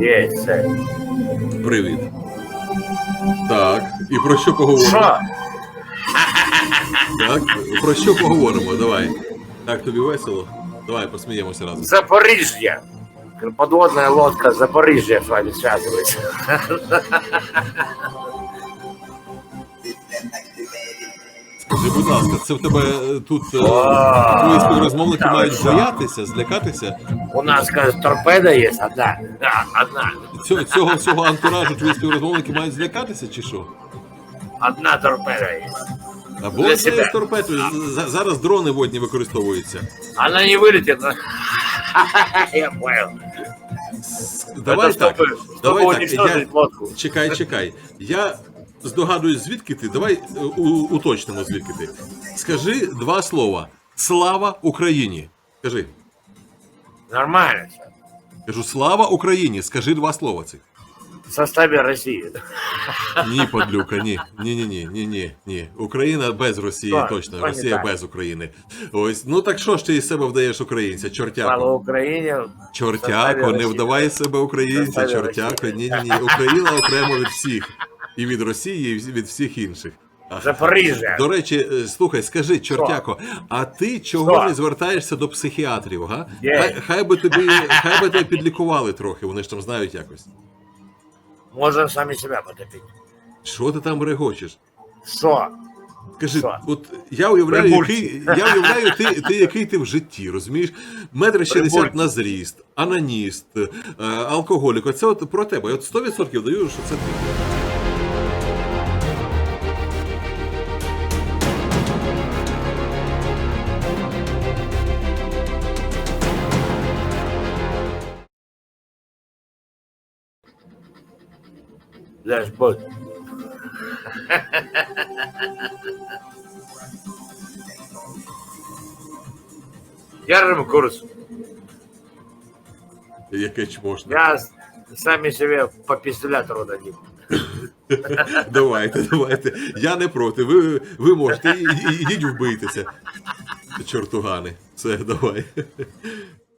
Є, це. Привіт. Так, і про що поговоримо? Що? Так, про що поговоримо? Давай. Так, тобі весело? Давай посміємося разом. Запоріжжя. Подводная лодка Запоріжжя з вами связывается. Скажи, будь ласка, це в тебе е, тут е, Вау. твої співрозмовники Та ви мають що? боятися, злякатися? У нас, кажется, торпеда є одна. Да, одна. Цього, цього всього антуражу твої співрозмовники мають злякатися чи що? Одна торпеда є. Або Для це себе. торпеду. За- Зараз дрони водні використовуються. Она не вылетит. Я понял. Давай Это так. чтобы, чтобы Давай так. уничтожить Я... лодку. Чекай, чекай. Я здогадуюсь, звідки ти. Давай е, уточнимо, звідки ти. Скажи два слова. Слава Україні. Скажи. Нормально. Кажу, слава Україні. Скажи два слова цих. В составе России. Ні, подлюка, ні. Ні, ні, ні, ні, ні, ні. Україна без Росії, Так, точно. то Росія без України. Ось, ну так що ж ти із себе вдаєш українця? Слава Україні. Чортяко, не вдавай себе українця, чортяко. Ні, ні, ні. Україна окремо від всіх. І від Росії, і від всіх інших. Запоріжжя. До речі, е, слухай, скажи, чортяко, а ти чого Що? не звертаєшся до психіатрів? Га? Є. Хай, хай би тобі, хай би тебе підлікували трохи, вони ж там знають якось. Можем самі себе потопити. Що ти там регочеш? Що? Кажи, Що? от я уявляю, Прибульці. який, я уявляю, ти, ти який ти в житті, розумієш? Метр 60 Прибульці. на зріст, ананіст, е, алкоголік. Оце от про тебе. От 100% даю, що це ти. Знаєш, будь. Держим курс. Яке чмошне. Я с- самі себе по пістолятору дадим. Давайте, давайте. Я не проти. Ви, ви можете. Ідіть вбийтеся. Чортугани. Все, давай.